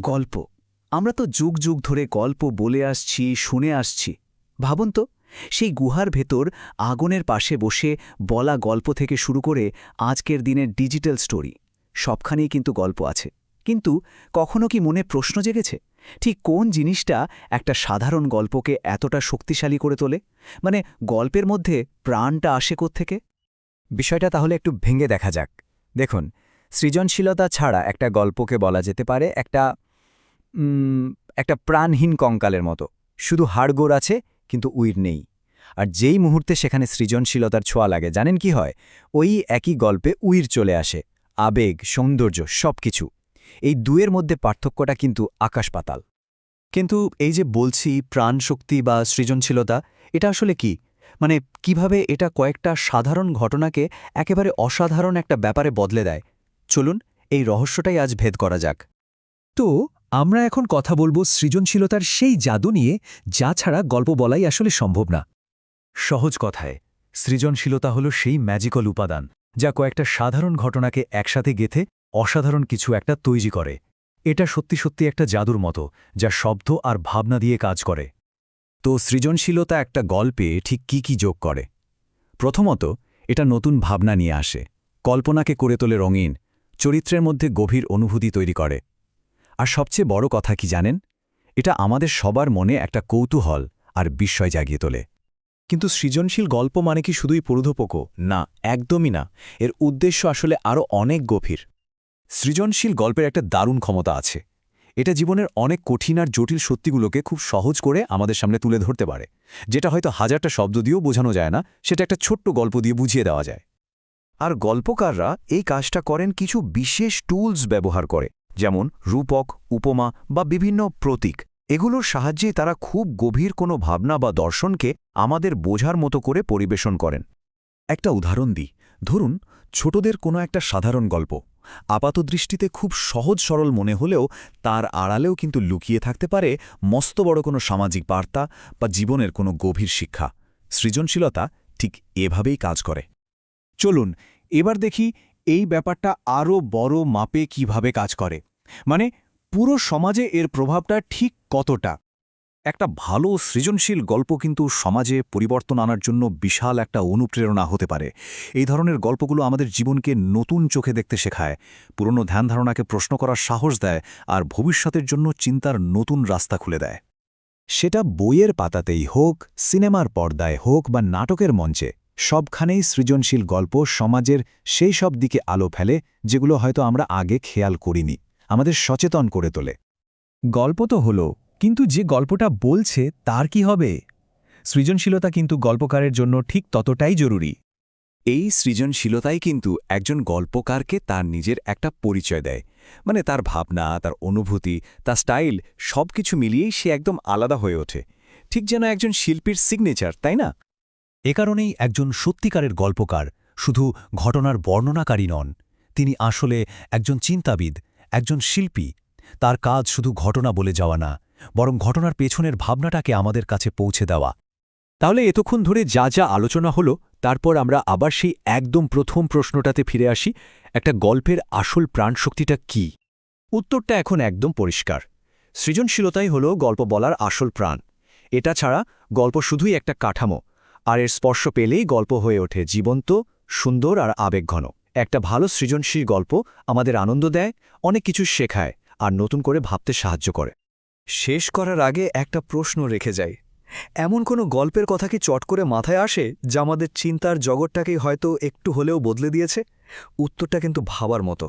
গল্প। আমরা তো যুগ যুগ ধরে গল্প বলে আসছি, শুনে আসছি। ভাবুন তো, সেই গুহার ভেতর আগুনের পাশে বসে বলা গল্প থেকে শুরু করে আজকের দিনের ডিজিটাল স্টোরি, সবখানেই কিন্তু গল্প আছে। কিন্তু কখনো কি মনে প্রশ্ন জেগেছে? ঠিক কোন জিনিসটা একটা সাধারণ গল্পকে এতটা শক্তিশালী করে তোলে? মানে গল্পের মধ্যে প্রাণটা আসে থেকে বিষয়টা তাহলে একটু ভেঙে দেখা যাক। দেখুন, সৃজনশীলতা ছাড়া একটা গল্পকে বলা যেতে পারে একটা একটা প্রাণহীন কঙ্কালের মতো। শুধু হাড়গোড় আছে, কিন্তু উইর নেই। আর যেই মুহূর্তে সেখানে সৃজনশীলতার ছোঁয়া লাগে, জানেন কি হয়? ওই একই গল্পে উইর চলে আসে। আবেগ, সৌন্দর্য, সবকিছু। এই দুয়ের মধ্যে পার্থক্যটা কিন্তু আকাশ পাতাল। কিন্তু এই যে বলছি, প্রাণশক্তি বা সৃজনশীলতা, এটা আসলে কি? মানে কীভাবে এটা কয়েকটা সাধারণ ঘটনাকে একেবারে অসাধারণ একটা ব্যাপারে বদলে দেয়? চলুন, এই রহস্যটাই আজ ভেদ করা যাক। তো আমরা এখন কথা বলব সৃজনশীলতার সেই জাদু নিয়ে, যা ছাড়া গল্প বলাই আসলে সম্ভব না। সহজ কথায়, সৃজনশীলতা হল সেই ম্যাজিক্যাল উপাদান, যা কয়েকটা সাধারণ ঘটনাকে একসাথে গেথে, অসাধারণ কিছু একটা তৈরি করে। এটা সত্যি সত্যি একটা জাদুর মতো, যা শব্দ আর ভাবনা দিয়ে কাজ করে। তো সৃজনশীলতা একটা গল্পে ঠিক কি কি যোগ করে? প্রথমত, এটা নতুন ভাবনা নিয়ে আসে। কল্পনাকে করে তোলে রঙিন, চরিত্রের মধ্যে গভীর অনুভূতি তৈরি করে। আর সবচেয়ে বড় কথা কি জানেন? এটা আমাদের সবার মনে একটা কৌতূহল আর বিস্ময় জাগিয়ে তোলে। কিন্তু সৃজনশীল গল্প মানে কি শুধুই পরুধপোকো? না, একদমই না। এর উদ্দেশ্য আসলে আরও অনেক গভীর। সৃজনশীল গল্পের একটা দারুণ ক্ষমতা আছে। এটা জীবনের অনেক কঠিন আর জটিল সত্যিগুলোকে খুব সহজ করে আমাদের সামনে তুলে ধরতে পারে। যেটা হয়তো হাজারটা শব্দ দিয়েও বোঝানো যায় না, সেটা একটা ছোট্ট গল্প দিয়ে বুঝিয়ে দেওয়া যায়। আর গল্পকাররা এই কাজটা করেন কিছু বিশেষ টুলস ব্যবহার করে। যেমন রূপক, উপমা বা বিভিন্ন প্রতীক। এগুলোর সাহায্যে তারা খুব গভীর কোনো ভাবনা বা দর্শনকে আমাদের বোঝার মতো করে পরিবেশন করেন। একটা উদাহরণ দিই। ধরুন, ছোটদের কোনো একটা সাধারণ গল্প। আপাতদৃষ্টিতে খুব সহজ সরল মনে হলেও তার আড়ালেও কিন্তু লুকিয়ে থাকতে পারে মস্ত বড় কোনো সামাজিক বার্তা বা জীবনের কোনো গভীর শিক্ষা। সৃজনশীলতা ঠিক এভাবেই কাজ করে। চলুন, এবার দেখি এই ব্যাপারটা আরও বড় মাপে কীভাবে কাজ করে। মানে পুরো সমাজে এর প্রভাবটা ঠিক কতটা? একটা ভালো সৃজনশীল গল্প কিন্তু সমাজে পরিবর্তন আনার জন্য বিশাল একটা অনুপ্রেরণা হতে পারে। এই ধরনের গল্পগুলো আমাদের জীবনকে নতুন চোখে দেখতে শেখায়, পুরনো ধ্যান ধারণাকে প্রশ্ন করার সাহস দেয় আর ভবিষ্যতের জন্য চিন্তার নতুন রাস্তা খুলে দেয়। সেটা বইয়ের পাতাতেই হোক, সিনেমার পর্দায় হোক বা নাটকের মঞ্চে, সবখানেই সৃজনশীল গল্প সমাজের সেই সব দিকে আলো ফেলে যেগুলো হয়তো আমরা আগে খেয়াল করিনি। আমাদের সচেতন করে তোলে। গল্প তো হলো কিন্তু যে গল্পটা বলছে তার কি হবে? সৃজনশীলতা কিন্তু গল্পকারের জন্য ঠিক ততটাই জরুরি। এই সৃজনশীলতাই কিন্তু একজন গল্পকারকে তার নিজের একটা পরিচয় দেয়। মানে তার ভাবনা তার অনুভূতি তার স্টাইল সবকিছু মিলিয়েই সে একদম আলাদা হয়ে ওঠে। ঠিক যেন একজন শিল্পীর সিগনেচার তাই না? এ কারণেই একজন সত্যিকারের গল্পকার শুধু ঘটনার বর্ণনাকারী নন তিনি আসলে একজন চিন্তাবিদ একজন শিল্পী। তার কাজ শুধু ঘটনা বলে যাওয়া না, বরং ঘটনার পেছনের ভাবনাটাকে আমাদের কাছে পৌঁছে দেওয়া। তাহলে এতক্ষণ ধরে যা যা আলোচনা হলো, তারপর আমরা আবার সেই একদম প্রথম প্রশ্নটাতে ফিরে আসি, একটা গল্পের আসল প্রাণশক্তিটা কি? উত্তরটা এখন একদম পরিষ্কার। সৃজনশীলতাই হল গল্প বলার আসল প্রাণ। এটা ছাড়া গল্প শুধুই একটা কাঠামো, আর এর স্পর্শ পেলেই গল্প হয়ে ওঠে জীবন্ত, সুন্দর আর আবেগঘন। একটা ভালো সৃজনশীল গল্প আমাদের আনন্দ দেয়, অনেক কিছু শেখায় আর নতুন করে ভাবতে সাহায্য করে। শেষ করার আগে একটা প্রশ্ন রেখে যাই। এমন কোনো গল্পের কথা কি চট করে মাথায় আসে যা আমাদের চিন্তার জগৎটাকেই হয়তো একটু হলেও বদলে দিয়েছে? উত্তরটা কিন্তু ভাবার মতো।